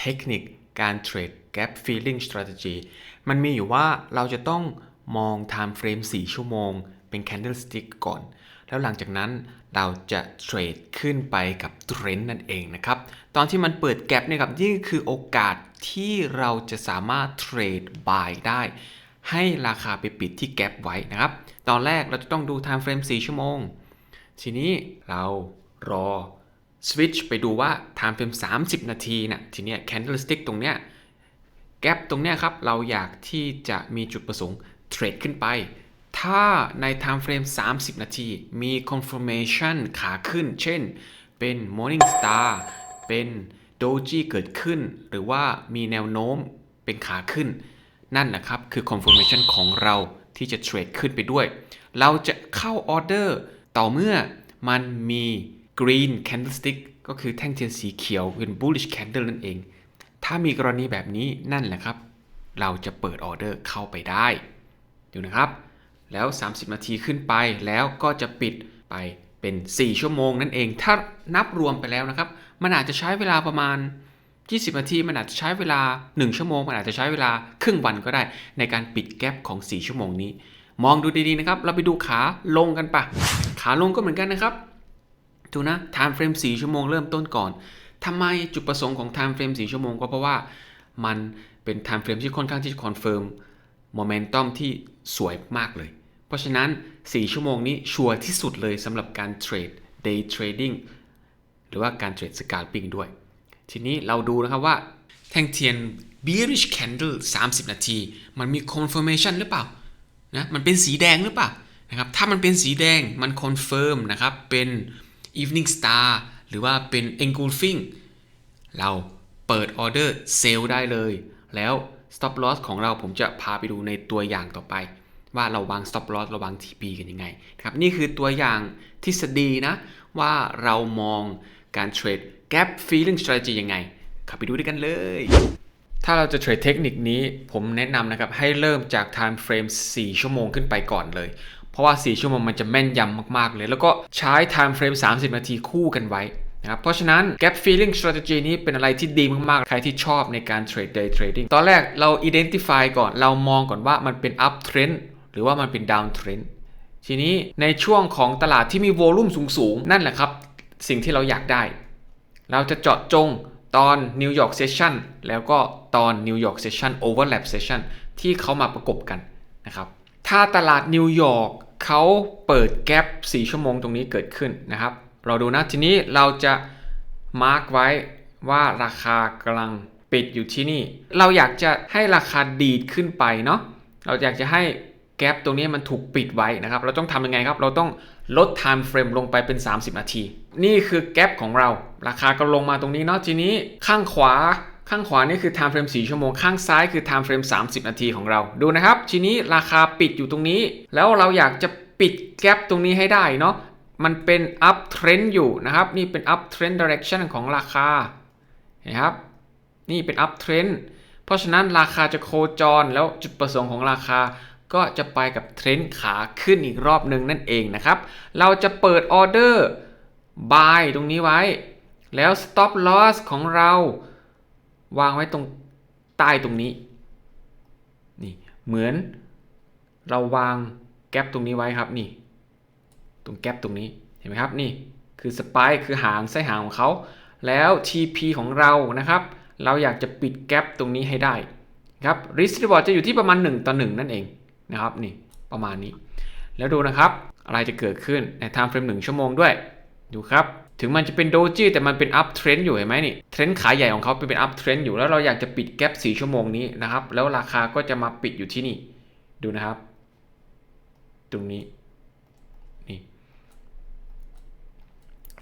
เทคนิคการเทรด gap filling strategy มันมีอยู่ว่าเราจะต้องมอง time frame 4 ชั่วโมง เป็น candlestick ก่อน แล้วหลังจากนั้นเราจะเทรดขึ้นไปกับเทรนด์นั่นเองนะครับ ตอนที่มันเปิดแกลบเนี่ยครับนี่คือโอกาสที่เราจะสามารถเทรด buy ได้ ให้ราคาไปปิดที่แกลบไว้นะครับ ตอนแรกเราจะต้องดู time frame 4 ชั่วโมง ทีนี้เรารอ switch ไปดูว่า time frame 30 นาทีนะ่ะทีเนี้ย candlestick ตรงเนี้ยแกลบตรงเนี้ยครับ เราอยากที่จะมีจุดประสงค์เทรดขึ้นไป ถ้าใน time frame 30 นาที มี confirmation ขาขึ้น เช่น เป็น morning star เป็น doji เกิดขึ้น หรือว่ามีแนวโน้มเป็นขาขึ้น นั่นนะครับ คือ confirmation ของเราที่จะเทรดขึ้นไปด้วย เราจะเข้าออเดอร์ต่อเมื่อมันมี green candlestick ก็คือแท่งเทียนสีเขียวเป็น bullish candle นั่นเอง ถ้ามีกรณีแบบนี้นั่นแหละครับ เราจะเปิดออเดอร์เข้าไปได้ดูนะครับ แล้ว 30 นาทีขึ้นไปแล้วก็จะปิดไปเป็น 4 ชั่วโมงนั่นเอง ถ้านับรวมไปแล้วนะครับ มันอาจจะใช้เวลาประมาณ 20 นาที มันอาจจะใช้เวลา 1 ชั่วโมง มันอาจจะใช้เวลาครึ่งวันก็ได้ ในการปิดแกลบของ 4 ชั่วโมงนี้ มองดูดีๆนะครับ เราไปดูขาลงกันปะ ขาลงก็เหมือนกันนะครับ ดูนะ time frame 4ชั่วโมงเริ่มต้นก่อนทำไมจุดประสงค์ของ time frame 4ชั่วโมงก็เพราะว่ามันเป็น time frame ที่ค่อนข้างที่จะ confirm momentum ที่สวยมากเลย เพราะฉะนั้น 4 ชั่วโมงนี้ชัวร์ที่สุดเลยสำหรับการเทรด day trading หรือว่าการเทรด scalping ด้วย ทีนี้เราดูนะครับว่า แท่งเทียน bearish candle 30 นาที มันมี confirmation หรือเปล่านะมันเป็นสีแดงหรือเปล่านะครับถ้ามันเป็นสีแดงมัน confirm นะครับเป็น evening star หรือว่าเป็น engulfing เราเปิดออเดอร์เซลได้เลย แล้ว stop loss ของเราผมจะพาไปดูในตัวอย่างต่อไป ว่าเราวาง stop loss เราวาง TP กันยังไงครับนี่คือตัวอย่างทฤษฎีนะ ว่าเรามองการเทรด gap filling strategy ยังไงขับไปดูด้วยกันเลย ถ้าเราจะเทรดเทคนิคนี้ผมแนะนำนะครับ ให้เริ่มจาก time frame 4 ชั่วโมงขึ้นไปก่อนเลย ราะว่า 4 ชั่วโมงมันจะแม่นยำมากๆเลย แล้วก็ใช้ time frame 30 นาทีคู่กันไว้นะครับเพราะฉะนั้น gap filling strategy นี้เป็นอะไรที่ดีมาก ๆ ใครที่ชอบในการเทรด day trading ตอนแรกเรา identify ก่อนเรามองก่อนว่ามันเป็น up trend หรือว่ามันเป็น down trend ทีนี้ในช่วงของตลาดที่มีโวลุ่มสูง ๆ นั่นแหละครับ สิ่งที่เราอยากได้ เราจะเจาะจงตอนนิวยอร์กเซสชันแล้วก็ตอนนิวยอร์กเซสชันโอเวอร์แลปเซสชันที่เขามาประกบกันนะครับถ้าตลาดนิวยอร์ก เขาเปิดแกลบ4ชั่วโมงตรงนี้เกิดขึ้นนะครับ เราดูนะทีนี้เราจะมาร์กไว้ว่าราคากำลังปิดอยู่ที่นี่ เราอยากจะให้ราคาดีดขึ้นไปเนาะเราอยากจะให้แกลบตรงนี้มันถูกปิดไว้นะครับ เราต้องทำยังไงครับ เราต้องลด time frame ลงไปเป็น 30 นาที นี่คือแกลบของเรา ราคาก็ลงมาตรงนี้เนาะทีนี้ข้างขวา ข้างขวานี่คือ time frame 4ชั่วโมง ข้างซ้ายคือ time frame 30 นาทีของเรา ดูนะครับ ทีนี้ราคาปิดอยู่ตรงนี้ แล้วเราอยากจะปิดแกลบตรงนี้ให้ได้เนาะ มันเป็น up trend อยู่นะครับ นี่เป็น up trend direction ของราคาเห็นครับ นี่เป็น up trend เพราะฉะนั้นราคาจะโคจร แล้วจุดประสงค์ของราคาก็จะไปกับเทรนด์ขาขึ้นอีกรอบหนึ่งนั่นเองนะครับ เราจะเปิดออเดอร์ buy ตรงนี้ไว้ แล้ว stop loss ของเรา วางไว้ตรงใต้ตรงนี้นี่เหมือนเราวางแกลบตรงนี้ไว้ครับนี่ ตรงแกลบตรงนี้เห็นไหมครับนี่คือสปายคือหางไส้หางของเขาแล้ว TP ของเรานะครับ เราอยากจะปิดแกลบตรงนี้ให้ได้ครับ risk reward จะอยู่ที่ประมาณ 1 ต่อ 1 นั่นเองนะครับนี่ประมาณนี้ แล้วดูนะครับ อะไรจะเกิดขึ้นใน time frame 1 ชั่วโมงด้วย ดูครับ ถึงมันจะเป็นโดจิแต่มันเป็น up trend อยู่เห็นไหมนี่เทรนด์ขาใหญ่ของเขาเป็น up trend อยู่แล้วเราอยากจะปิดแกลบ4ชั่วโมงนี้นะครับ แล้วราคาก็จะมาปิดอยู่ที่นี่ ดูนะครับ ตรงนี้นี่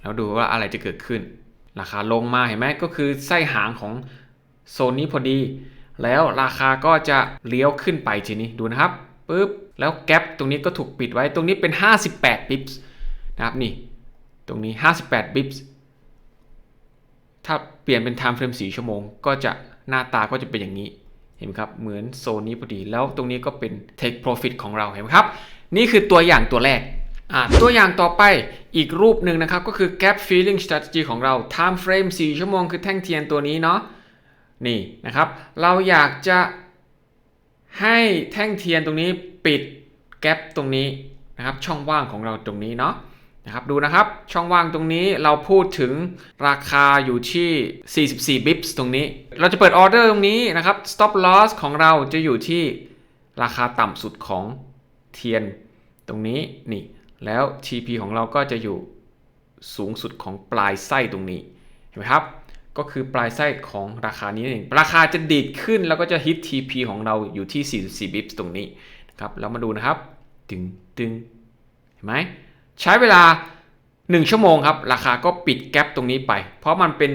แล้วดูว่าอะไรจะเกิดขึ้น ราคาลงมาเห็นไหมก็คือไส้หางของโซนนี้พอดี แล้วราคาก็จะเลี้ยวขึ้นไปทีนี้ดูนะครับปุ๊บแล้วแกลบตรงนี้ก็ถูกปิดไว้ตรงนี้เป็น 58 bips นะครับนี่ ตรงนี้ 58 bips ถ้าเปลี่ยนเป็น time frame 4 ชั่วโมง ก็จะหน้าตาก็จะเป็นอย่างนี้ เห็นไหมครับ เหมือนโซนนี้พอดี แล้วตรงนี้ก็เป็น take profit ของเรา เห็นไหมครับ นี่คือตัวอย่างตัวแรก ตัวอย่างต่อไปอีกรูปหนึ่งนะครับ ก็คือ gap filling strategy ของเรา time frame 4 ชั่วโมง คือแท่งเทียนตัวนี้เนาะ นี่นะครับ เราอยากจะให้แท่งเทียนตรงนี้ปิดแกลบตรงนี้นะครับ ช่องว่างของเราตรงนี้เนาะ นะครับดูนะครับช่องว่างตรงนี้เราพูดถึงราคาอยู่ที่ 44 บิปส์ตรงนี้ เราจะเปิดออเดอร์ตรงนี้นะครับ stop loss ของเราจะอยู่ที่ราคาต่ำสุดของเทียนตรงนี้นี่แล้ว TP ของเราก็จะอยู่สูงสุดของปลายไส้ตรงนี้เห็นไหมครับ ก็คือปลายไส้ของราคานี้นั่นเองราคาจะดีดขึ้นแล้วก็จะฮิต TP ของเราอยู่ที่ 44 บิปส์ตรงนี้นะครับแล้วมาดูนะครับตึงตึงเห็นไหม ใช้เวลา 1 ชั่วโมงครับ ราคาก็ปิดแกลบตรงนี้ไป เพราะมันเป็น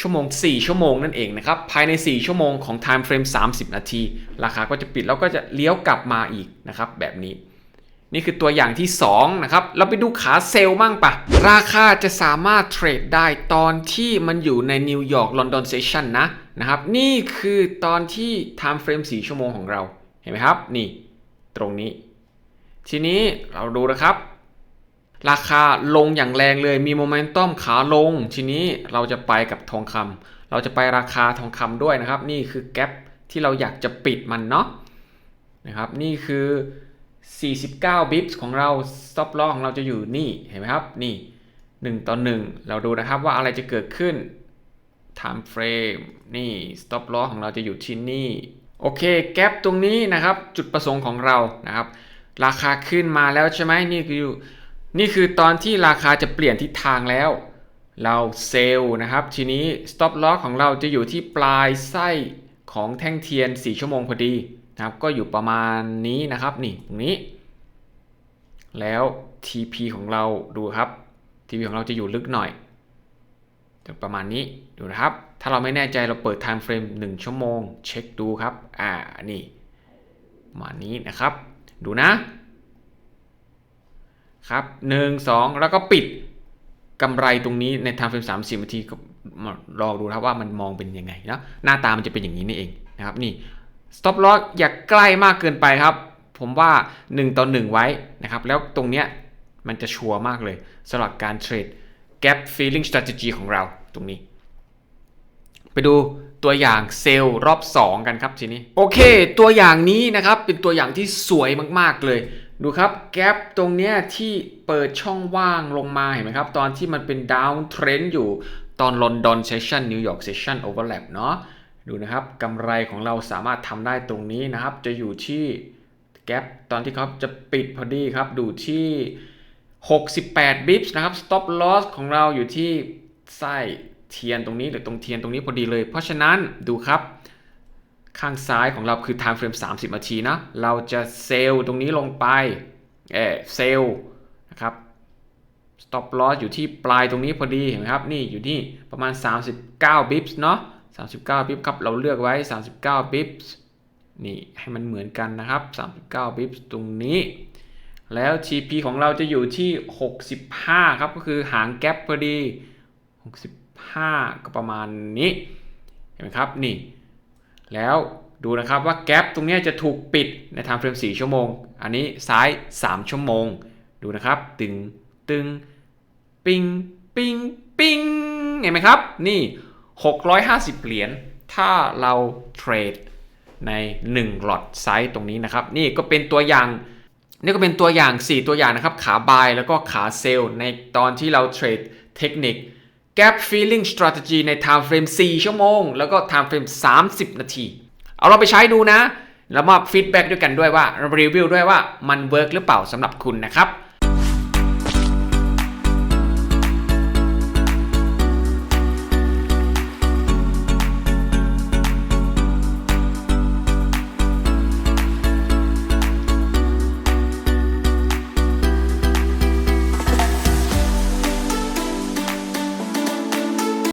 ชั่วโมง 4 ชั่วโมงนั่นเองนะครับ ภายใน 4 ชั่วโมงของ time frame 30 นาที ราคาก็จะปิดแล้วก็จะเลี้ยวกลับมาอีกนะครับ แบบนี้ นี่คือตัวอย่างที่ 2 นะครับ เราไปดูขาเซลล์มั่งปะ ราคาจะสามารถเทรดได้ตอนที่มันอยู่ในนิวยอร์กลอนดอนเซสชันนะนะครับ นี่คือตอนที่ time frame 4 ชั่วโมงของเรา เห็นไหมครับ นี่ ตรงนี้ ทีนี้เราดูนะครับ ราคาลงอย่างแรงเลยมีโมเมนตัมขาลง ทีนี้เราจะไปกับทองคำเราจะไปราคาทองคำด้วยนะครับ นี่คือแกลบที่เราอยากจะปิดมันเนาะนะครับ นี่คือ 49บิปส์ของเรา stop loss ของเราจะอยู่นี่เห็นไหมครับ นี่ 1 ต่อ 1 เราดูนะครับว่าอะไรจะเกิดขึ้น time frame นี่ stop loss ของเราจะอยู่ที่นี่ โอเค แกลบตรงนี้นะครับ จุดประสงค์ของเรานะครับ ราคาขึ้นมาแล้วใช่ไหมนี่คือ นี่คือตอนที่ราคาจะเปลี่ยนทิศทางแล้ว เราเซลล์นะครับ ทีนี้ stop loss ของเราจะอยู่ที่ปลายไส้ของแท่งเทียน 4 ชั่วโมงพอดีนะครับ ก็อยู่ประมาณนี้นะครับนี่ตรงนี้ แล้ว TP ของเราดูครับ TP ของเราจะอยู่ลึกหน่อยประมาณนี้ดูนะครับ ถ้าเราไม่แน่ใจเราเปิด time frame 1 ชั่วโมง เช็คดูครับ อ่านี่มานี้นะครับ ดูนะ ครับหนึ่งสองแล้วก็ปิดกำไรตรงนี้ใน time frame 30นาทีก็ลองดูครับว่ามันมองเป็นยังไงนะหน้าตามันจะเป็นอย่างนี้นี่เองนะครับนี่ stop loss อย่าใกล้มากเกินไปครับ ผมว่า 1 ต่อ 1 ไว้นะครับ แล้วตรงเนี้ยมันจะชัวร์มากเลยสำหรับการเทรด gap filling strategy ของเราตรงนี้ ไปดูตัวอย่างเซลล์รอบ 2 กันครับทีนี้ โอเค ตัวอย่างนี้นะครับเป็นตัวอย่างที่สวยมากๆเลย ดูครับแกลบตรงเนี้ยที่เปิดช่องว่างลงมาเห็นไหมครับ ตอนที่มันเป็นดาวน์เทรนด์อยู่ตอนลอนดอนเซสชันนิวยอร์กเซสชันโอเวอร์แลปเนาะดูนะครับกำไรของเราสามารถทำได้ตรงนี้นะครับ จะอยู่ที่แกลบตอนที่เขาจะปิดพอดีครับ ดูที่ 68บิปส์นะครับ stop loss ของเราอยู่ที่ไส้เทียนตรงนี้หรือตรงเทียนตรงนี้พอดีเลย เพราะฉะนั้นดูครับ ข้างซ้ายของเราคือ time frame 30 นาทีนะ เราจะเซลล์ตรงนี้ลงไปเออเซลล์นะครับ stop loss อยู่ที่ปลายตรงนี้พอดีเห็นไหมครับ นี่อยู่ที่ประมาณ 39 bips เนาะ39 bips ครับ เราเลือกไว้ 39 bips นี่ให้มันเหมือนกันนะครับ 39 bips ตรงนี้ แล้ว TP ของเราจะอยู่ที่ 65 ครับ ก็คือหางแกปพอดี 65 ก็ประมาณนี้ เห็นไหมครับ นี่ แล้วดูนะครับว่าแกลบตรงนี้จะถูกปิดใน time frame 4ชั่วโมง อันนี้ซ้าย 3 ชั่วโมง ดูนะครับ ตึง ตึง ปิง ปิง ปิง เห็นไหมครับ นี่ 650 เหรียญ ถ้าเราเทรดใน 1 หลอดไซส์ตรงนี้นะครับ นี่ก็เป็นตัวอย่าง นี่ก็เป็นตัวอย่าง 4 ตัวอย่างนะครับ ขาบายแล้วก็ขาเซลในตอนที่เราเทรดเทคนิค gap filling strategy ใน time frame 4 ชั่วโมง แล้วก็ time frame 30 นาที เอาเราไปใช้ดูนะ แล้วมาฟีดแบ็กด้วยกันด้วยว่ารีวิวด้วยว่ามันเวิร์กหรือเปล่าสำหรับคุณนะครับ